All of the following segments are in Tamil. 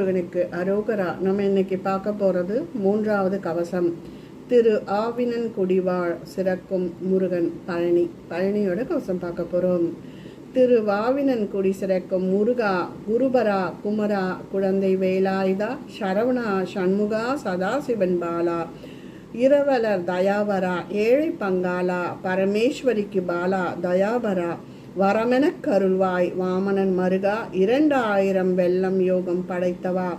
முருகனுக்கு அரோகரா. நம்ம இன்னைக்கு பார்க்க போகிறது மூன்றாவது கவசம். திரு ஆவினன் குடிவாழ் சிறக்கும் முருகன் பழனி. பழனியோட கவசம் பார்க்க போகிறோம் திரு வாவினன் குடி சிறக்கும் முருகா குருபரா குமரா குழந்தை வேலாயுதா சரவணா சண்முகா சதாசிவன் பாலா இரவலர் தயாவரா ஏழை பங்காளா பரமேஸ்வரிக்கு பாலா தயாபரா வரமெனக் கருள்வாய். வாமனன் மருகா இரண்டு ஆயிரம் வெள்ளம் யோகம் படைத்தவா.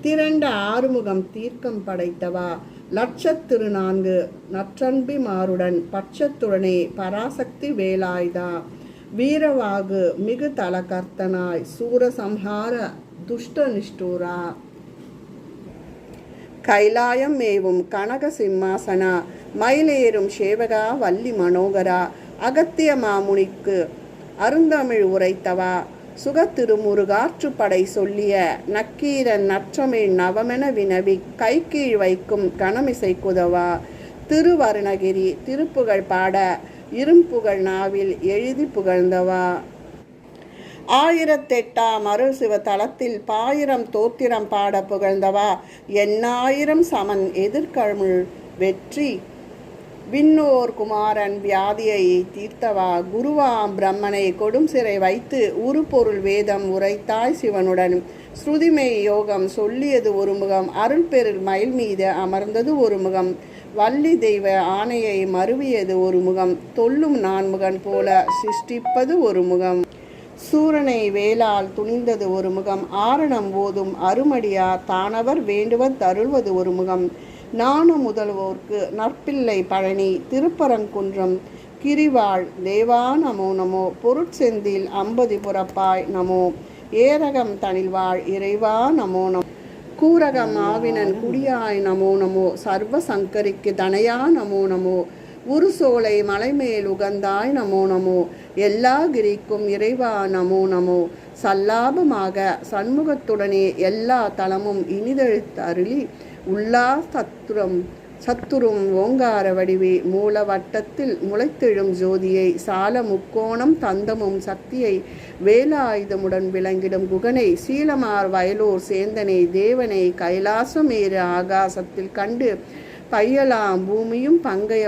திரண்ட ஆறுமுகம் தீர்க்கம் படைத்தவா. லட்சத்திரு நான்கு நற்றன்பி மாருடன் பட்சத்துடனே பராசக்தி வேலாய்தா. வீரவாகு மிகு தலகர்த்தனாய் சூரசம்ஹார துஷ்ட நிஷ்டூரா. கைலாயம் மேவும் கனக சிம்மாசனா. மயிலேறும் சேவகா வள்ளி மனோகரா. அகத்திய மாமுனிக்கு அருந்தமிழ் உரைத்தவா? சுகத்திருமுருகாற்றுப்படை சொல்லிய நக்கீரன் நற்றமிழ் நவமென வினவி கைக்கீழ் வைக்கும் கணமிசை குதவா? திருவருணகிரி திருப்புகழ் பாட இரும்புகழ் நாவில் எழுதி புகழ்ந்தவா? ஆயிரத்தெட்டாம் அருள் சிவ தளத்தில் பாயிரம் தோத்திரம் பாட புகழ்ந்தவா? எண்ணாயிரம் சமன் எதிர்கழமுள் வெற்றி விண்ணோர் குமாரன் வியாதியை தீர்த்தவா? குருவாம் பிரம்மனை கொடும் சிறை வைத்து உருப்பொருள் வேதம் உரைத்தாய் சிவனுடன். ஸ்ருதிமை யோகம் சொல்லியது ஒரு முகம் அருள் பெருள் மயில் மீது அமர்ந்தது ஒரு முகம் வள்ளி தெய்வ ஆணையை மருவியது ஒரு முகம் தொல்லும் நான்முகன் போல சிருஷ்டிப்பது ஒரு முகம் சூரனை வேலால் துணிந்தது ஒரு முகம் ஆரணம் ஓதும் அருமடியார் தானவர் வேண்டுவர் தருள்வது ஒரு முகம் நானு முதல்வோர்க்கு நற்பிள்ளை பழனி திருப்பரங்குன்றம் கிரிவாள் தேவா நமோ நமோ பொருட்செந்தில் அம்பதி புறப்பாய் நமோ ஏரகம் தனில்வாழ் இறைவா நமோ நமோ கூரகம் ஆவினன் குடியாய் நமோ நமோ சர்வ சங்கரிக்கு தனையா நமோ நமோ உருசோலை மலைமேல் உகந்தாய் நமோ நமோ எல்லா கிரிக்கும் இறைவா நமோ நமோ சல்லாபமாக சண்முகத்துடனே எல்லா தலமும் இனிதெழுத்து அருளி உள்ளா சத்துரம் சத்துரும் ஓங்கார வடிவே. மூல வட்டத்தில் முளைத்தெழும் ஜோதியை சால முக்கோணம் தந்தமும் சக்தியை வேலாயுதமுடன் விளங்கிடும் குகனை சீலமார் வயலூர் சேந்தனை தேவனை கைலாசமேறு ஆகாசத்தில் கண்டு பையலாம் பூமியும் பங்கைய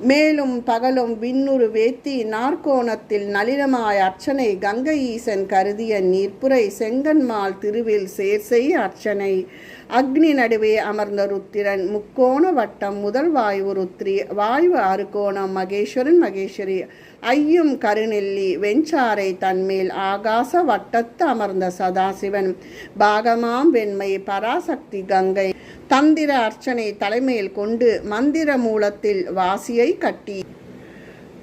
மேலும் பகலும் விண்ணுரு வேத்தி நாற்கோணத்தில் நளினமாய் அர்ச்சனை கங்கை ஈசன் கருதிய நீர்ப்புரை செங்கன்மால் திருவில் சேர்செய் அர்ச்சனை. அக்னி நடுவே அமர்ந்த ருத்திரன் முக்கோண வட்டம் முதல் வாயு ருத்ரி வாயு அறுகோணம் மகேஸ்வரன் மகேஸ்வரி. ஐயும் கருநெல்லி வெஞ்சாரை தன்மேல் ஆகாச வட்டத்து அமர்ந்த சதாசிவன். பாகமாம் வெண்மை பராசக்தி கங்கை. தந்திர அர்ச்சனை தலைமையில் கொண்டு மந்திர மூலத்தில் வாசியை கட்டி.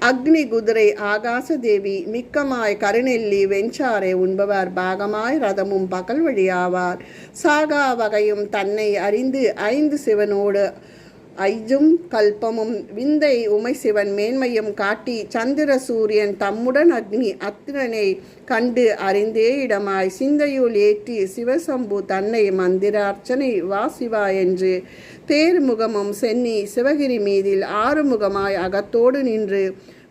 அக்னி குதிரை ஆகாசதேவி மிக்கமாய் கருநெல்லி வெஞ்சாரை உண்பவர் பாகமாய் ரதமும் பகல் வழியாவார். சாகா வகையும் தன்னை அறிந்து ஐந்து சிவனோடு ஐஜும் கல்பமும் விந்தை உமை சிவன் மேன்மையும் காட்டி சந்திர சூரியன் தம்முடன் அக்னி அத்திரனை கண்டு அறிந்தே இடமாய் சிந்தையுள் ஏற்றி சிவசம்பு தன்னை மந்திர அர்ச்சனை வா சிவா என்று தேர்முகமும் சென்னி சிவகிரி மீதில் ஆறுமுகமாய் அகத்தோடு நின்று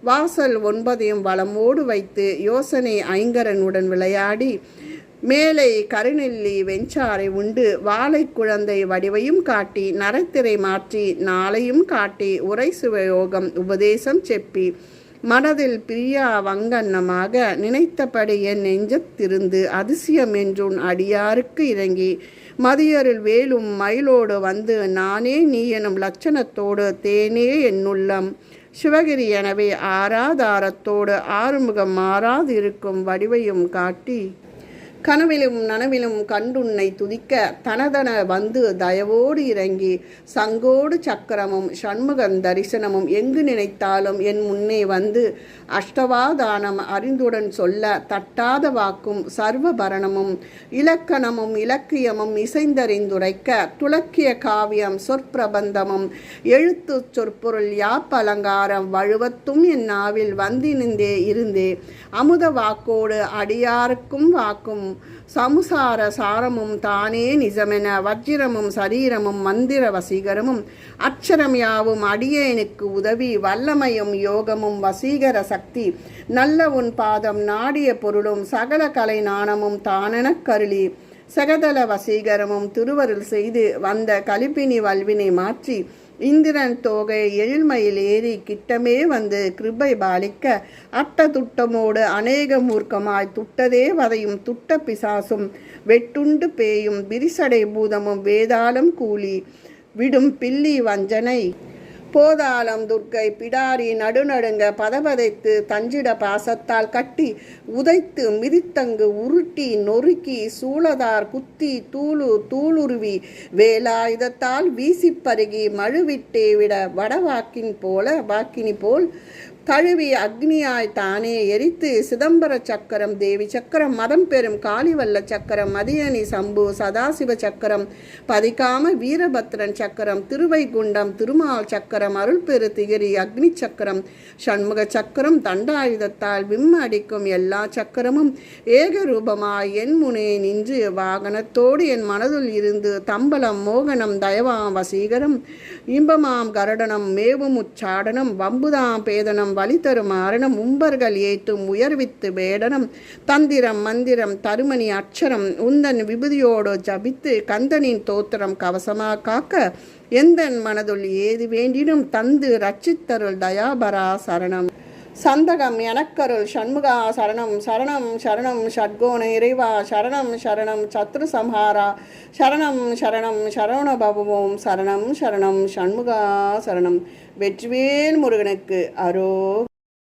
வாசல் ஒன்பதையும் வளமோடு வைத்து யோசனை ஐங்கரனுடன் விளையாடி மேலை கருநெல்லி வெஞ்சாரை உண்டு. வாழை குழந்தை வடிவையும் காட்டி நரத்திரை மாற்றி நாளையும் காட்டி உரை சுவயோகம் உபதேசம் செப்பி. மனதில் பிரியா வங்கன்னமாக நினைத்தபடி என் நெஞ்சத்திருந்து அதிசயம் என்றுன் அடியாருக்கு இறங்கி. மதியரில் வேலும் மயிலோடு வந்து நானே நீ எனும் லட்சணத்தோடு தேனே என்னுள்ளம். சிவகிரி எனவே ஆராதாரத்தோடு ஆறுமுகம் மாறாதிருக்கும் வடிவையும் காட்டி. கனவிலும் நனவிலும் கண்டுன்னை துதிக்க தனதன வந்து தயவோடு இறங்கி சங்கோடு சக்கரமும் சண்முகன் தரிசனமும் எங்கு நினைத்தாலும் என் முன்னே வந்து அஷ்டவாதானம் அறிந்துடன் சொல்ல தட்டாத வாக்கும் சர்வபரணமும் இலக்கணமும் இலக்கியமும் இசைந்தறிந்துரைக்க துலக்கிய காவியம் சொற்பிரபந்தமும் எழுத்து சொற்பொருள் யாப்பலங்காரம் வழுவத்தும் என் நாவில் வந்தினிந்தே இருந்தே அமுத வாக்கோடு அடியாருக்கும் வாக்கும் சமுசார சாரமும் தானே நிஜமென வஜ்ரமும் சரீரமும் மந்திர வசீகரமும் அக்ஷரம் யாவும் அடியேனுக்கு உதவி வல்லமையும் யோகமும் வசீகர சக்தி நல்ல உன் பாதம் நாடிய பொருளும் சகல கலை நாணமும் தானெனக் கருளி. சகதல வசீகரமும் திருவருள் செய்து வந்த கலிப்பினி வல்வினை மாற்றி இந்திரன் தோகை எழில்மயில் ஏறி கிட்டமே வந்து கிருபை பாலிக்க அட்ட துட்டமோடு அநேக மூர்க்கமாய் துட்டதே வதையும் துட்ட பிசாசும். வெட்டுண்டு பேயும் விரிசடை பூதமும் வேதாளம் கூலி விடும் பில்லி வஞ்சனை. போதாளம் துர்க்கை பிடாரி நடுநடுங்க பதபதைத்து தஞ்சிட பாசத்தால் கட்டி உதைத்து மிதித்தங்கு உருட்டி நொறுக்கி சூளதார் குத்தி தூளு தூளுருவி வேலாயுதத்தால் வீசிப் பருகி மழுவிட்டே விட வடவாக்கின் போல வாக்கினி போல் தழுவி அக்னியாய் தானே எரித்து சிதம்பர சக்கரம் தேவி சக்கரம் மதம் பெறும் காளிவல்ல சக்கரம் மதியணி சம்பு சதாசிவ சக்கரம் பதிகாம வீரபத்ரன் சக்கரம் திருவைகுண்டம் திருமால் சக்கரம் அருள்பெரு திகிரி அக்னி சக்கரம் சண்முக சக்கரம் தண்டாயுதத்தால் விம்ம அடிக்கும் எல்லா சக்கரமும் ஏக ரூபமாய் என் முனே நின்று வாகனத்தோடு என் மனதுள் இருந்து தம்பலம் மோகனம் தயவாம் வசீகரம் இன்பமாம் கரடனம் மேவும் உச்சாடனம் வம்புதாம் பேதனம் வழி தரும் அரணம் உம்பர்கள் ஏற்றும் உயர்வித்து வேடனம். தந்திரம் மந்திரம் தருமணி அட்சரம் உந்தன் விபூதியோடு ஜபித்து கந்தனின் தோத்திரம் கவசமாக காக்க எந்தன் மனதுள் ஏது வேண்டினும் தந்து ரட்சித்தருள் தயாபரா சரணம். சந்தகம் எனக்கருள் சண்முகா சரணம் சரணம் சரணம் ஷட்கோண இறைவா சரணம் சரணம் சத்ரு சம்ஹாரா. சரணம் சரணம் சரவண பபுவோம் சரணம் சரணம் சண்முகா சரணம். வெற்றிவேல் முருகனுக்கு அரோ